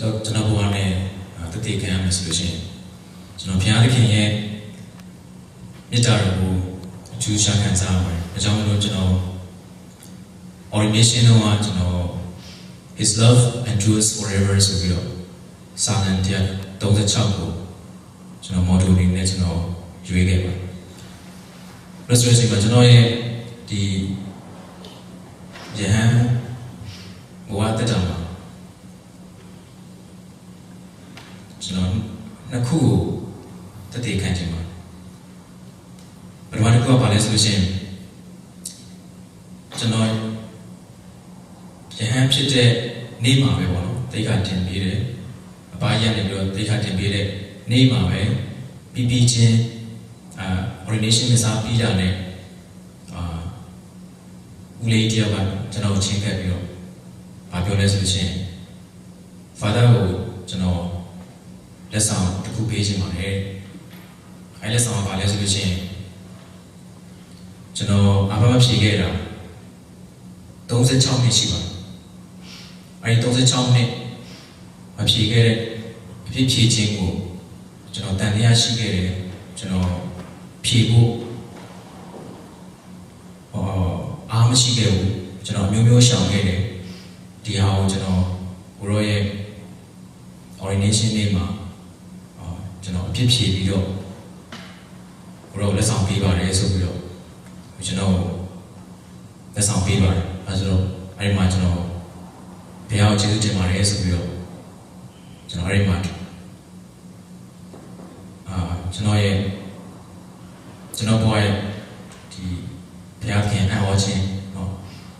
ကျွန်တော်ကျွန်တော်ဘဝနဲ့တတိခံရမယ်ဆိုလို့ရှိရင်ကျွန်တော်ဘုရားသခင်ရဲ့မေတ္တာတော်ကိုအကျူးရှာခံစားရပါတယ်။ဒါကြောင့်မလို့ကျွန်တော် ordination တော့ကျွန်တော် His love endures forever ဆိုပြီးတော့စာလံတရား36ကိုကျွန်တော် model အနေနဲ့ကျွန်တော်ရွေးခဲ့ပါတယ်။ restoration မှာကျွန်တော်ရဲ့ဒီယဟန်ဘဝတက်တာမှာကျွန်တော်နှစ် ခုကိုတည်တည်ခံခြင်းပါပထမတစ်ခုကဘာလဲဆိုလို့ရှိရင်ကျွန်တော်ယဟန်ဖြစ်တဲ့နေ့မှာပဲပေါ့နော်တိတ်ခါတင်ပေးတယ်အပါရနေပြီးတော့တိတ်ခါတင်ပေးတဲ့နေ့မှာပဲပြီးပြီးချင်းအာ ordination မစားပြီးတာနဲ့အာဦးလေးတယောက်ကကျွန်တော်ချင်းခက်ပြီးတော့ဘာပြောလဲဆိုလို့ရှိရင် father ကိုကျွန်တော် လက်ဆောင်တစ်ခုပေးခြင်းပါတယ်အဲလက်ဆောင်ကဘာလဲဆိုလို့ရှိရင်ကျွန်တော်အဘမဖြေခဲ့တာ36နှစ်ရှိပါတယ်အဲဒီ36နှစ်မဖြေခဲ့တဲ့အဖြစ်ဖြေခြင်းကိုကျွန်တော်တန်တရားရှိခဲ့တယ်ကျွန်တော်ဖြေဖို့ဟောအားမရှိခဲ့ဘူးကျွန်တော်မျိုးမျိုးရှောင်ခဲ့တယ်ဒီဟာကိုကျွန်တော်ကိုရောရဲ့ ordination နေ့မှာအာ ကျွန်တော်အဖြစ်ဖြေပြီးတော့ကိုရောလက်ဆောင်ပေးပါတယ်ဆိုပြီးတော့ကျွန်တော်လက်ဆောင်ပေးပါတယ်အဲဆိုတော့အဲဒီမှာကျွန်တော်ဘုရားကိုကျေးဇူးတင်ပါတယ်ဆိုပြီးတော့ကျွန်တော်အဲဒီမှာအာကျွန်တော်ရဲ့ကျွန်တော်ဘဝရဲ့ဒီဘုရားခင်အဟောခြင်းเนาะ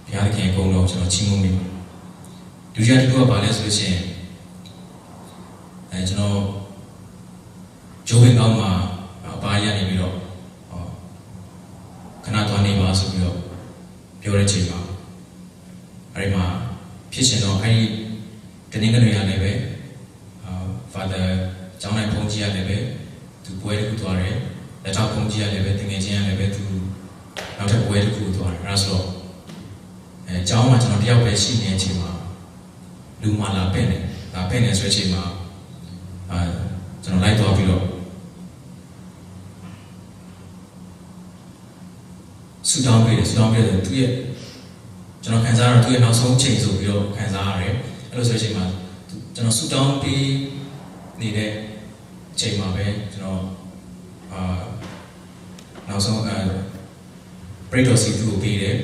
ဘုရားခင်အကုန်လုံးကျွန်တော်ချီးမွမ်းမိပါတယ်ဒုတိယတစ်ခုကဘာလဲဆိုလို့ရှိရင်အဲကျွန်တော် ဂျိုးဝင်ကောင်းမှာအပါရနေပြီးတော့ဟောခဏသွားနေပါဆိုပြီးတော့ပြောတဲ့ချိန်မှာအဲဒီမှာဖြစ်ရှင်တော့အဲဒီတနင်္ဂနွေရလည်းပဲအာ father ကျောင်းနိုင်ဖုန်ကြီးရလည်းပဲသူပွဲတစ်ခုသွားတယ်လက်ထောက်ဖုန်ကြီးရလည်းပဲတငယ်ချင်းရလည်းပဲသူနောက်ထပ်ပွဲတစ်ခုသွားတယ်အဲဒါဆိုတော့အဲကျောင်းမှာကျွန်တော်တယောက်ပဲရှိနေတဲ့အချိန်မှာလူမလာပဲ့နေလာပဲ့နေဆိုတဲ့အချိန်မှာအာကျွန်တော်လိုက်သွားပြီးတော့ ဆူတောင်းပေးတယ်ဆူတောင်းပေးတယ်သူရဲ့ကျွန်တော်ခံစားရတော့သူရဲ့နောက်ဆုံးချိန်ဆိုပြီးတော့ခံစားရတယ်အဲ့လိုဆိုတဲ့အချိန်မှာကျွန်တော်ဆူတောင်းပေးနေတဲ့ချိန်မှာပဲကျွန်တော်အာနောက်ဆုံးအဲ break တော်စီသူ့ကိုပေးတယ်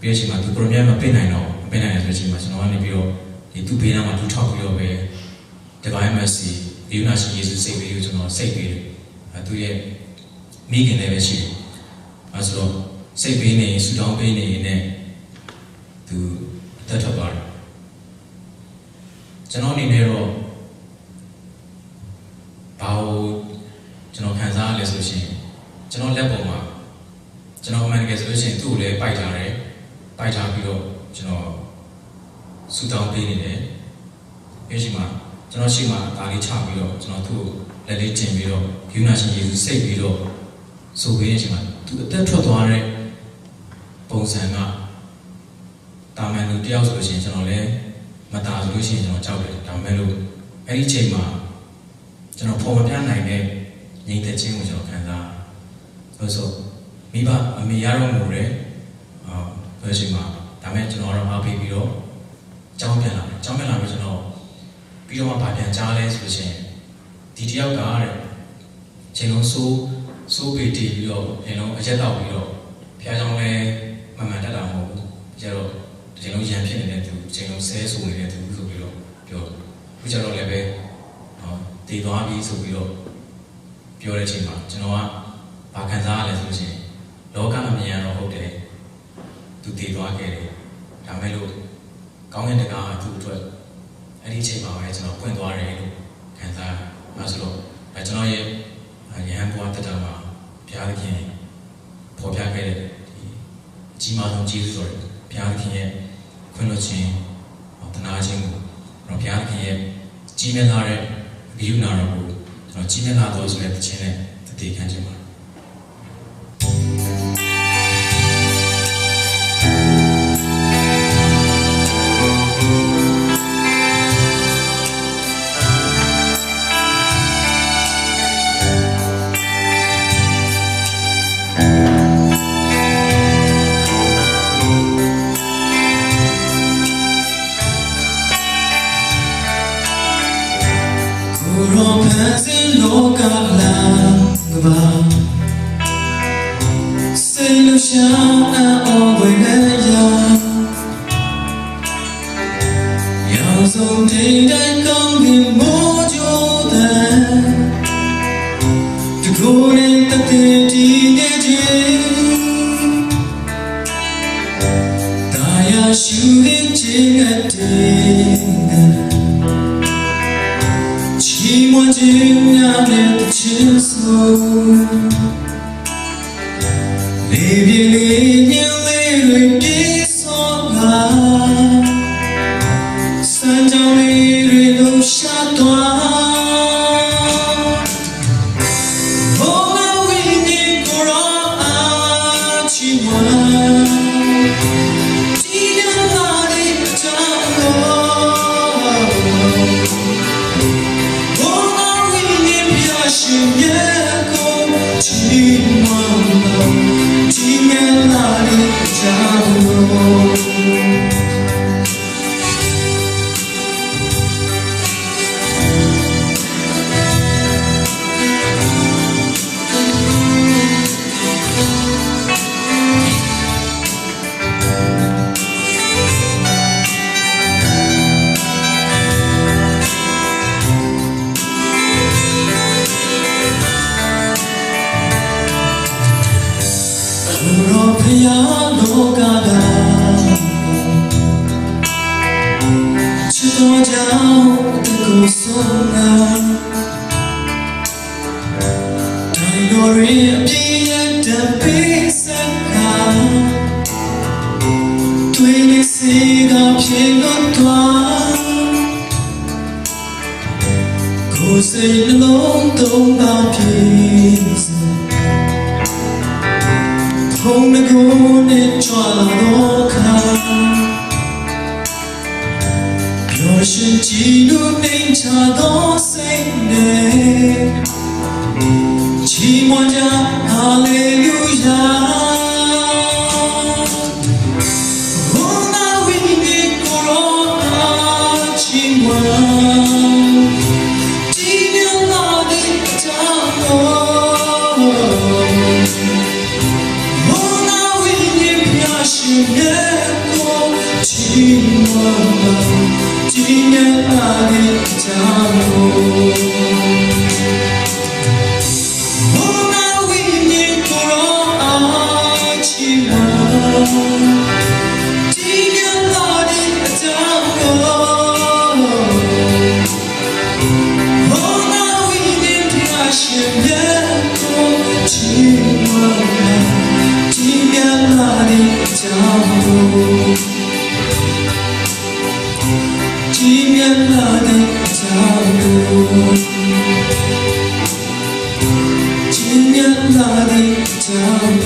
ပြီးတဲ့အချိန်မှာသူ program မပေးနိုင်တော့မပေးနိုင်တဲ့ဆိုတဲ့အချိန်မှာကျွန်တော်ကနေပြီးတော့ဒီသူ့ဘေးနားမှာသူထောက်ပြီးတော့ပဲ divine mercy ဒီနာရှင်ယေရှုစိတ်ပေးကိုကျွန်တော်စိတ်ပေးတယ်အဲသူရဲ့မိခင်လည်းပဲရှိတယ်အဲဆိုတော့ စိတ်ပေးနေဆူတောင်းပေးနေနဲ့သူအသက်ထွက်သွားတယ်ကျွန်တော်အနေနဲ့တော့ဘာလို့ကျွန်တော်ခံစားရလဲဆိုရှင်ကျွန်တော်လက်ပေါ်မှာကျွန်တော်အမှန်တကယ်ဆိုလို့ရှိရင်သူ့ကိုလည်းပိုက်ထားတယ်ပိုက်ထားပြီးတော့ကျွန်တော်ဆူတောင်းပေးနေတယ်အဲ့ဒီမှာကျွန်တော်ရှိမှဒါလေးချပြီးတော့ကျွန်တော်သူ့ကိုလက်လေးတင်ပြီးတော့ဂိူနာရှင်ယေရှုစိတ်ပြီးတော့ဆိုပေးတဲ့အချိန်မှာသူအသက်ထွက်သွားတဲ့ ပုံစံကတာမန်လူတယောက်ဆိုလို့ရှိရင်ကျွန်တော်လည်းမตาဆိုလို့ရှိရင်ကျွန်တော်ကြောက်တယ်ဒါမဲ့လို့အဲ့ဒီချိန်မှာကျွန်တော်ပေါ်မပြနိုင်တဲ့ငြိမ်သက်ခြင်းကိုကျွန်တော်ခံစားလို့ဆိုမိဘအမေရတော့မူတယ်အော်ဆိုတဲ့အချိန်မှာဒါမဲ့ကျွန်တော်တော့အားပေးပြီးတော့ကြောင်းပြန်လာတယ်ကြောင်းပြန်လာပြီးကျွန်တော်ပြီးတော့မှဗာပြန်ကြားလဲဆိုလို့ရှိရင်ဒီတယောက်ကတဲ့ချိန်လုံးဆိုးဆိုးပေတည်ပြီးတော့အရင်လုံးအရက်တောက်ပြီးတော့ဘုရားကျောင်းလဲ မမှန်တတ်တာမဟုတ်ဘူးကျတော့ချိန်လုံးရံဖြစ်နေတဲ့သူချိန်လုံးဆဲဆိုနေတဲ့သူဆိုပြီးတော့ပြောခုကျတော့လည်းပဲဟောတည်သွားပြီဆိုပြီးတော့ပြောတဲ့ချိန်မှာကျွန်တော်ကဘာခံစားရလဲဆိုလို့ရှိရင်လောကအမြင်ရတော့ဟုတ်တယ်သူတည်သွားခဲ့တယ်ဒါမဲ့လို့ကောင်းတဲ့တကားကသူ့အတွက်အဲ့ဒီအချိန်မှာပဲကျွန်တော်ပွင့်သွားတယ်လို့ခံစားရအဲဆိုတော့အဲကျွန်တော်ရဲ့ရဟန်းဘဝတက်တာမှာဘုရားသခင်ပေါ်ပြခဲ့တဲ့ဒီအ ကြီးမားဆုံးကျေးဇူးတော်တွေဘုရားသခင်ရဲ့ခွင့်လွှတ်ခြင်းတနာခြင်းကိုကျွန်တော်ဘုရားသခင်ရဲ့ကြီးမြတ်လာတဲ့ဂရုဏာတော်ကိုကျွန်တော်ကြီးမြတ်လာတော်ဆိုတဲ့တခြင်းနဲ့တည်ခံခြင်းပါ င်စုံထိန်တိုင်းကောင်းကင်မိုးကြိုးတဲ့တကူနဲ့တတဲ့ဒီနေချင်းတာယာရှူရခြင်းအတဲ့ချီးမွမ်း စံကြောင်လေးတွေလုံးရှာ တော်ဖျားလောကကချစ်တော်ကြောင့်ဒီကိုဆုံးနာတိုင်းတော်ရဲ့အပြည့်ရတဲ့ပေးစကားတွေ့နေစေကပြေလို့သွားကို ယ်စိတ်နှလုံးသုံးပါပြေစဖုံးမကိုနဲ့ကြွာလာတော့ခါပြောရှင်ကြည်လို့နေချတော့စိတ်နဲ့ချီးမွမ်းကြဟာ 신원만 지면 아는 자고 Oh, now we need to run, 진면만한 자고 진면만한 자고